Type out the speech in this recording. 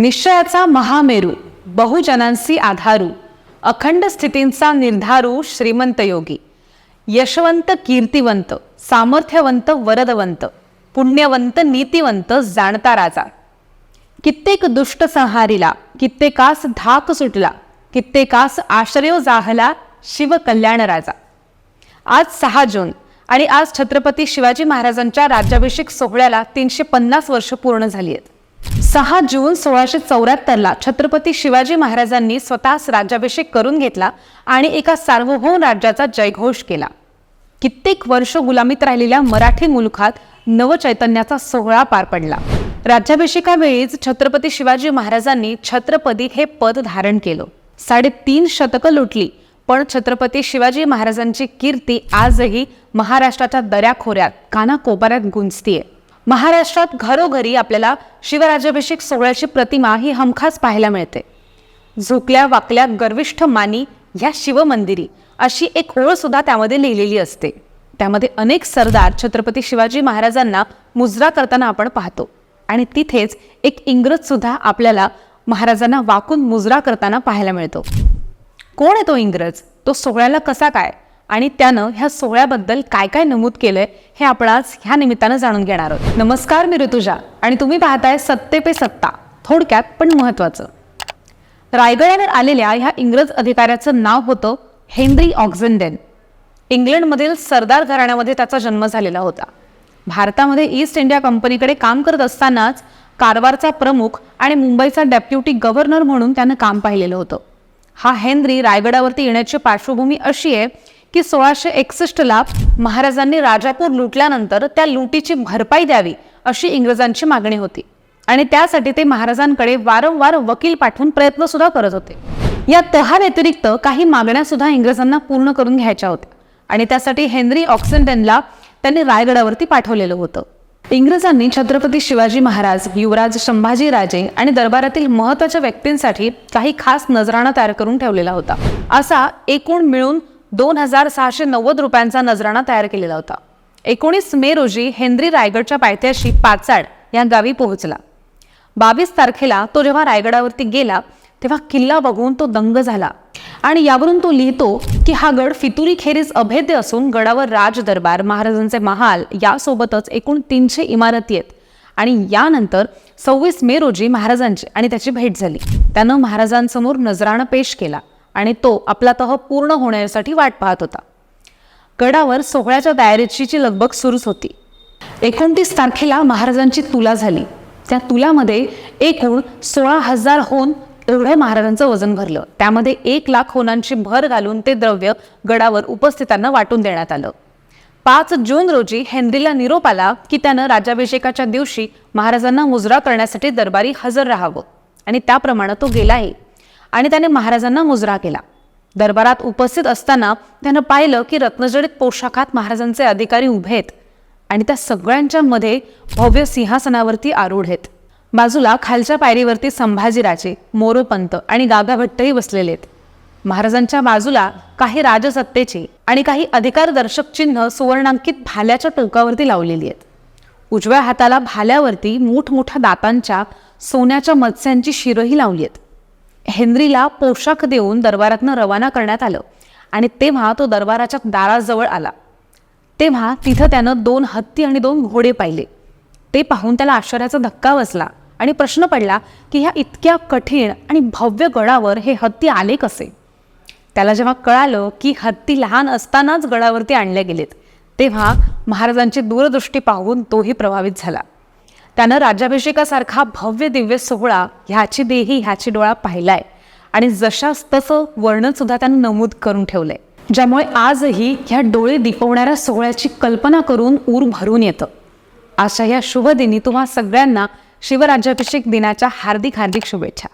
निश्चयाचा महामेरू बहुजनांसी आधारू अखंड स्थितींचा निर्धारू श्रीमंत योगी यशवंत कीर्तिवंत सामर्थ्यवंत वरदवंत पुण्यवंत नीतिवंत जाणता राजा. कित्येक दुष्ट संहारीला कित्येकास धाक सुटला कित्येकास आश्रयो जाहला शिव कल्याण राजा. आज सहा जून आणि आज छत्रपती शिवाजी महाराजांच्या राज्याभिषेक सोहळ्याला तीनशे पन्नास वर्ष पूर्ण झाली आहेत. सहा जून सोळाशे चौऱ्याहत्तरला छत्रपती शिवाजी महाराजांनी स्वतःच राज्याभिषेक करून घेतला आणि एका सार्वभौम राज्याचा जयघोष केला. कित्येक वर्ष गुलामीत राहिलेल्या मराठी मुलखात नवचैतन्याचा सोहळा पार पडला. राज्याभिषेकावेळीच छत्रपती शिवाजी महाराजांनी छत्रपती हे पद धारण केलं. साडेतीन शतकं लुटली पण छत्रपती शिवाजी महाराजांची कीर्ती आजही महाराष्ट्राच्या दऱ्याखोऱ्यात कानाकोपऱ्यात गुंजतीये. महाराष्ट्रात घरोघरी आपल्याला शिवराज्याभिषेक सोहळ्याची प्रतिमा ही हमखास पाहायला मिळते. झुकल्या वाकल्या गर्विष्ठ मानी ह्या शिवमंदिरी अशी एक ओळ सुद्धा त्यामध्ये लिहिलेली असते. त्यामध्ये अनेक सरदार छत्रपती शिवाजी महाराजांना मुजरा करताना आपण पाहतो. आणि तिथेच एक इंग्रज सुद्धा आपल्याला महाराजांना वाकून मुजरा करताना पाहायला मिळतो. कोण आहे तो इंग्रज? तो सोहळ्याला कसा काय? आणि त्यानं ह्या सोहळ्याबद्दल काय काय नमूद केलंय हे आपण आज ह्या निमित्तानं जाणून घेणार आहोत. नमस्कार मी ऋतुजा. आणि तुम्ही पाहताय सत्ते पे सत्ता. थोडक्यात पण महत्वाचं. रायगडावर आलेल्या ह्या इंग्रज अधिकाऱ्याचं नाव होतं हेनरी ऑक्झेंडेन इंग्लंडमधील सरदार घराण्यामध्ये त्याचा जन्म झालेला होता. भारतामध्ये ईस्ट इंडिया कंपनीकडे काम करत असतानाच कारवारचा प्रमुख आणि मुंबईचा डेप्युटी गव्हर्नर म्हणून त्यानं काम पाहिलेलं होतं. हा हेनरी रायगडावरती येण्याची पार्श्वभूमी अशी आहे की सोळाशे एकसष्टला महाराजांनी राजापूर लुटल्यानंतर त्या लुटीची भरपाई द्यावी अशी इंग्रजांची मागणी होती. आणि त्यासाठी ते महाराजांकडे वारंवार वकील पाठवून प्रयत्न सुद्धा करत होते. या तहा व्यतिरिक्त काही मागण्या सुद्धा इंग्रजांना पूर्ण करून घ्यायच्या होत्या. आणि त्यासाठी हेनरी ऑक्सिडेंटनला त्यांनी रायगडावरती पाठवलेलं होतं. इंग्रजांनी छत्रपती शिवाजी महाराज युवराज संभाजी राजे आणि दरबारातील महत्त्वाच्या व्यक्तींसाठी काही खास नजराणा तयार करून ठेवलेला होता. असा एकूण मिळून दोन हजार सहाशे नव्वद रुपयांचा नजराणा तयार केलेला होता. एकोणीस मे रोजी हेनरी रायगडच्या पायथ्याशी पाचाड या गावी पोहोचला. बावीस तारखेला तो जेव्हा रायगडावरती गेला तेव्हा किल्ला बघून तो दंग झाला आणि यावरून तो लिहितो की हा गड फितुरी खेरीज अभेद्य असून गडावर राज दरबार महाराजांचे महाल यासोबतच एकूण तीनशे इमारती आहेत आणि यानंतर सव्वीस मे रोजी महाराजांची आणि त्याची भेट झाली. त्यानं महाराजांसमोर नजराणा पेश केला. आणि तो आपला तह पूर्ण होण्यासाठी वाट पाहत होता. गडावर सोहळ्याच्या तयारीची लगबग सुरूच होती. एकोणतीस तारखेला महाराजांची तुला झाली. त्या तुलामध्ये एकूण सोळा हजार होन एवढं महाराजांचं वजन भरलं. त्यामध्ये एक लाख होनांची भर घालून ते द्रव्य गडावर उपस्थितांना वाटून देण्यात आलं. पाच जून रोजी हेनरीला निरोप आला की त्यानं राज्याभिषेकाच्या दिवशी महाराजांना मुजरा करण्यासाठी दरबारी हजर राहावं. आणि त्याप्रमाणे तो गेलाही. आणि त्याने महाराजांना मुजरा केला. दरबारात उपस्थित असताना त्यानं पाहिलं की रत्नजडित पोशाखात महाराजांचे अधिकारी उभे आहेत आणि त्या सगळ्यांच्या मध्ये भव्य सिंहासनावरती आरूढ आहेत. बाजूला खालच्या पायरीवरती संभाजीराजे मोरोपंत आणि गागाभट्टही बसलेले आहेत. महाराजांच्या बाजूला काही राजसत्तेची आणि काही अधिकारदर्शक चिन्ह सुवर्णांकित भाल्याच्या टोकावरती लावलेली आहेत. उजव्या हाताला भाल्यावरती मोठमोठ्या दातांच्या सोन्याच्या मत्स्यांची शिरही लावली आहेत. हेनरीला पोशाख देऊन दरबारातनं रवाना करण्यात आलं. आणि तेव्हा तो दरबाराच्या दाराजवळ आला. तेव्हा तिथं त्यानं दोन हत्ती आणि दोन घोडे पाहिले. ते पाहून त्याला आश्चर्याचा धक्का बसला आणि प्रश्न पडला की ह्या इतक्या कठीण आणि भव्य गडावर हे हत्ती आले कसे? त्याला जेव्हा कळालं की हत्ती लहान असतानाच गडावरती आणले गेलेत तेव्हा महाराजांची दूरदृष्टी पाहून तोही प्रभावित झाला. त्यानं राज्याभिषेकासारखा भव्य दिव्य सोहळा ह्याची देही ह्याची डोळा पाहिलाय. आणि जशास तसं वर्णन सुद्धा त्यानं नमूद करून ठेवलंय. ज्यामुळे आजही ह्या डोळे दिपवणाऱ्या सोहळ्याची कल्पना करून ऊर भरून येतं. अशा ह्या शुभदिनी तुम्हा सगळ्यांना शिवराज्याभिषेक दिनाच्या हार्दिक हार्दिक शुभेच्छा.